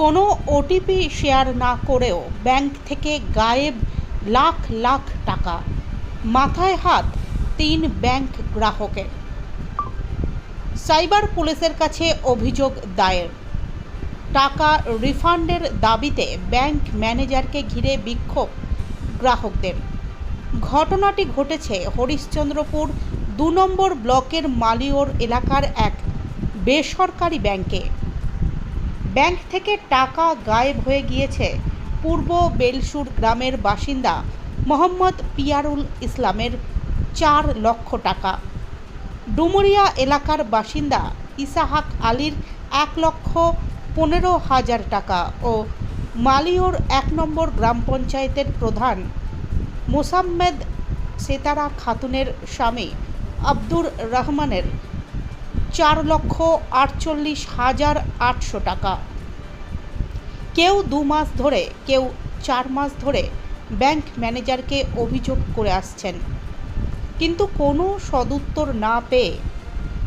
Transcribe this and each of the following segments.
কোনো OTP share না করেও ব্যাংক থেকে গায়েব লাখ লাখ টাকা, মাথায় হাত তিন ব্যাংক গ্রাহকের। সাইবার পুলিশের কাছে অভিযোগ দায়ের। টাকা রিফান্ডের দাবিতে ব্যাংক ম্যানেজারকে ঘিরে বিক্ষোভ গ্রাহকদের। ঘটনাটি ঘটেছে হরিশ্চন্দ্রপুর দু নম্বর ব্লকের মালিওর এলাকার এক বেসরকারি ব্যাংকে। ব্যাংক থেকে টাকা গায়েব হয়ে গিয়েছে পূর্ব বেলসুর গ্রামের বাসিন্দা মোহাম্মদ পিয়ারুল ইসলামের চার লক্ষ টাকা। ডুমুরিয়া এলাকার বাসিন্দা ইসাহাক আলীর এক লক্ষ পনেরো হাজার টাকা ও মালিওর এক নম্বর গ্রাম পঞ্চায়েতের প্রধান মোসাম্মেদ সেতারা খাতুনের স্বামী আব্দুর রহমানের চার লক্ষ আটচল্লিশ হাজার আটশো টাকা। কেউ দু মাস ধরে, কেউ চার মাস ধরে ব্যাংক ম্যানেজারকে অভিযোগ করে আসছেন। কিন্তু কোনো সদুত্তর না পেয়ে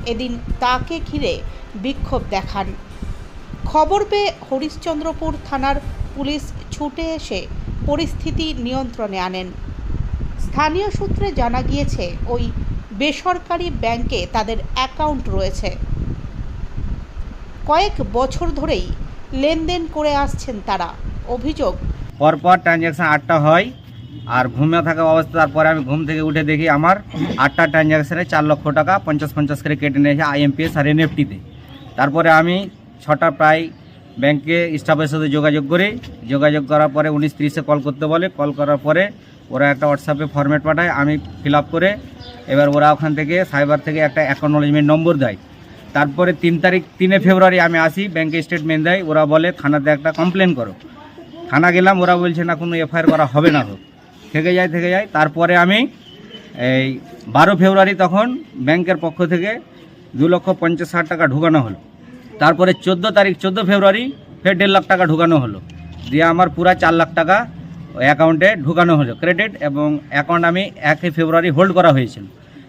এদিন তাকে ঘিরে বিক্ষোভ দেখান। খবর পেয়ে হরিশ্চন্দ্রপুর থানার পুলিশ ছুটে এসে পরিস্থিতি নিয়ন্ত্রণে আনেন। স্থানীয় সূত্রে জানা গিয়েছে, ওই বেসরকারি ব্যাংকে তাদের অ্যাকাউন্ট রয়েছে। কয়েক বছর ধরেই লেনদেন করে আসছেন তারা। অভিযোগ, পরপর ট্রানজ্যাকশন আটটা হয় আর ঘুমে থাকা অবস্থা, তারপরে আমি ঘুম থেকে উঠে দেখি আমার আটটা ট্রানজ্যাকশানে চার লক্ষ টাকা পঞ্চাশ পঞ্চাশ করে কেটে নিয়েছে আইএমপিএস আর এনএফটিতে তারপরে আমি ছটা প্রায় ব্যাংকে স্টাফের সাথে যোগাযোগ করি। যোগাযোগ করার পরে উনিশ তিরিশে কল করতে বলে। কল করার পরে ওরা একটা হোয়াটসঅ্যাপে ফরম্যাট পাঠায়, আমি ফিল করে এবার ওরা ওখান থেকে সাইবার থেকে একটা অ্যাকনোলেজমেন্ট নম্বর দেয়। তারপরে তিন তারিখ, তিনে ফেব্রুয়ারি আমি আসি ব্যাংকে স্টেটমেন্ট দেয়, ওরা বলে, থানাতে একটা কমপ্লেন করো। থানা গেলাম, ওরা বলছে, না, কোনো এফআইআর করা হবে না হোক। থেকে যায় থেকে যায়, তারপরে আমি এই বারো ফেব্রুয়ারি তখন ব্যাংকের পক্ষ থেকে দু লক্ষ পঞ্চাশ হাজার টাকা ঢুকানো হলো। তারপরে চোদ্দ তারিখ, চোদ্দ ফেব্রুয়ারি, ফের দেড় লাখ টাকা ঢুকানো হলো। দিয়ে আমার পুরা চার লাখ টাকা অ্যাকাউন্টে ঢুকানো হলো। ক্রেডিট এবং অ্যাকাউন্ট আমি একই ফেব্রুয়ারি হোল্ড করা হয়েছিল।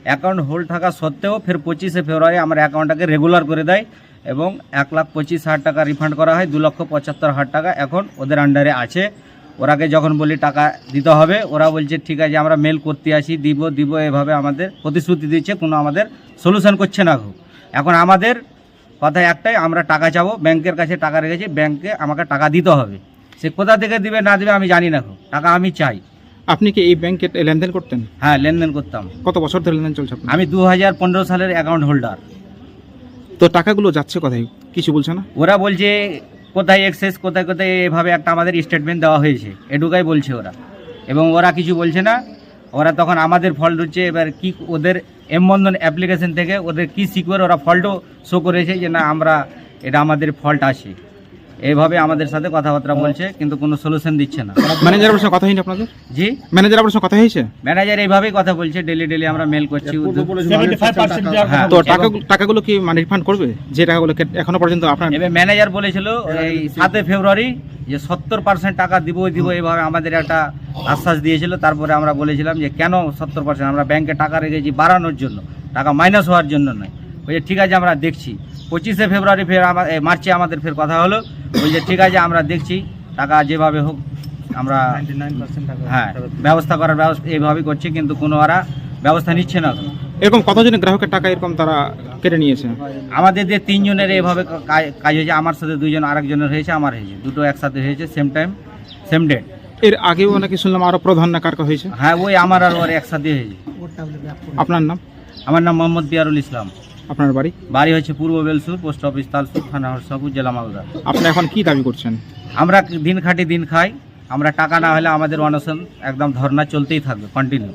অ্যাকাউন্ট হোল্ড থাকা সত্ত্বেও ফের পঁচিশে ফেব্রুয়ারি আমার অ্যাকাউন্টটাকে রেগুলার করে দেয় এবং এক লাখ পঁচিশ হাজার টাকা রিফান্ড করা হয়, দু লক্ষ পঁচাত্তর হাজার টাকা এখন ওদের আন্ডারে আছে। ওরাকে যখন বলি টাকা দিতে হবে, ওরা বলছে, ঠিক আছে, আমরা মেল করতে আসি, দিব দিব, এভাবে আমাদের প্রতিশ্রুতি দিচ্ছে, কোনো আমাদের সলিউশন করছে না খুব এখন আমাদের কথা একটাই, আমরা টাকা চাবো, ব্যাংকের কাছে টাকা রেখেছি, ব্যাংকে আমাকে টাকা দিতে হবে। সে কোথা থেকে দিবে না দিবে আমি জানি না খুব টাকা আমি চাই। আপনি কি এই ব্যাংকে লেনদেন করতেন? হ্যাঁ লেনদেন করতাম। কত বছর ধরে লেনদেন চলছে আপনার? আমি দু হাজার পনেরো সালের অ্যাকাউন্ট হোল্ডার তো টাকাগুলো যাচ্ছে কোথায়? কিছু বলছে না? ওরা বলছে কোথায় এক্সেস কোথায় কোথায় এভাবে একটা আমাদের স্টেটমেন্ট দেওয়া হয়েছে। এটুকাই বলছে ওরা। এবং ওরা কিছু বলছে না। ওরা তখন আমাদের ফল্ট হচ্ছে এবার কি ওদের এম বন্ধন অ্যাপ্লিকেশন থেকে ওদের কি সিকিউর ওরা ফল্টও শো করেছে যে না আমরা এটা আমাদের ফল্ট আছে। এইভাবে আমাদের সাথে কথাবার্তা বলছে কিন্তু কোনো সলিউশন দিচ্ছে না। ম্যানেজার আপনার সঙ্গে কথা হয়নি আপনাদের? জি? ম্যানেজার আপনার সঙ্গে কথা হয়েছে? ম্যানেজার এইভাবেই কথা বলছে ডেলি ডেলি আমরা মেল করছি হ্যাঁ তো টাকা টাকাগুলো কি মানে রিফান্ড করবে? যে টাকাগুলো কে- এখনও পর্যন্ত আপনার এবার ম্যানেজার বলেছিল এই সাতই ফেব্রুয়ারি যে সত্তর পার্সেন্ট টাকা দিব দিব এইভাবে আমাদের একটা আশ্বাস দিয়েছিল তারপরে আমরা বলেছিলাম যে কেন সত্তর পার্সেন্ট আমরা ব্যাংকে টাকা রেখেছি বাড়ানোর জন্য টাকা মাইনাস হওয়ার জন্য নয়। বলছে ঠিক আছে আমরা দেখছি। পঁচিশে ফেব্রুয়ারি ফের আমার মার্চে আমাদের ফের কথা হলো। বলছে ঠিক আছে আমরা দেখছি। টাকা যেভাবে হোক আমরা হ্যাঁ ব্যবস্থা করার ব্যবস্থা এইভাবেই করছি কিন্তু কোনো ওরা ব্যবস্থা নিচ্ছে না। এরকম কতজনের গ্রাহকের টাকা এরকম তারা কেটে নিয়েছে? আমাদের যে তিনজনের এইভাবে কাজ হয়েছে আমার সাথে দুজন আরেকজনের হয়েছে আমার হয়েছে। দুটো একসাথে হয়েছে সেম টাইম সেম ডেট এর আগেও নাকি শুনলাম আরও প্রধান না কার কার হয়েছে? হ্যাঁ ওই আমার আর ওর একসাথে হয়েছে। আপনার নাম? আমার নাম মোহাম্মদ পিয়ারুল ইসলাম। আপনার বাড়ি? বাড়ি হচ্ছে পূর্ব বেলসুর পোস্ট অফিস তালসুর থানা হরসাপুর জেলা মালদা। আপনি এখন কি দাবি করছেন? আমরা দিন খাটি দিন খাই আমরা টাকা না হলে আমাদের অনশন একদম ধর্না চলতেই থাকবে কন্টিনিউ